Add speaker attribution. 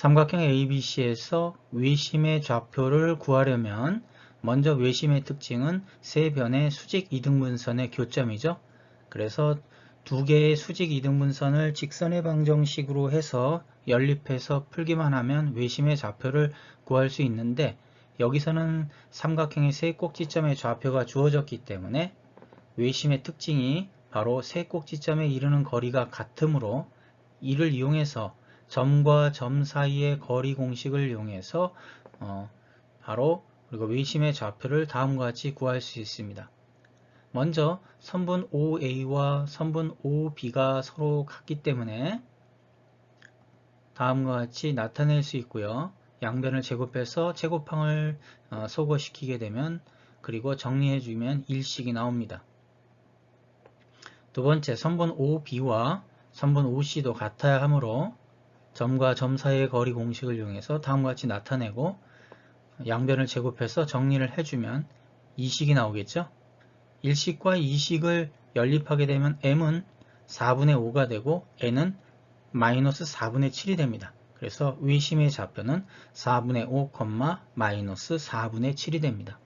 Speaker 1: 삼각형 ABC에서 외심의 좌표를 구하려면 먼저 외심의 특징은 세 변의 수직 이등분선의 교점이죠. 그래서 두 개의 수직 이등분선을 직선의 방정식으로 해서 연립해서 풀기만 하면 외심의 좌표를 구할 수 있는데 여기서는 삼각형의 세 꼭지점의 좌표가 주어졌기 때문에 외심의 특징이 바로 세 꼭지점에 이르는 거리가 같으므로 이를 이용해서 점과 점 사이의 거리 공식을 이용해서 어, 바로 그리고 외심의 좌표를 다음과 같이 구할 수 있습니다. 먼저 선분 OA와 선분 OB가 서로 같기 때문에 다음과 같이 나타낼 수 있고요. 양변을 제곱해서 제곱항을 어, 소거시키게 되면 그리고 정리해주면 일식이 나옵니다. 두 번째 선분 OB와 선분 OC도 같아야 하므로 점과 점 사이의 거리 공식을 이용해서 다음과 같이 나타내고 양변을 제곱해서 정리를 해주면 이식이 나오겠죠. 1식과 2식을 연립하게 되면 m은 4분의 5가 되고 n은 마이너스 4분의 7이 됩니다. 그래서 위심의 좌표는 4분의 5, 마이너스 4분의 7이 됩니다.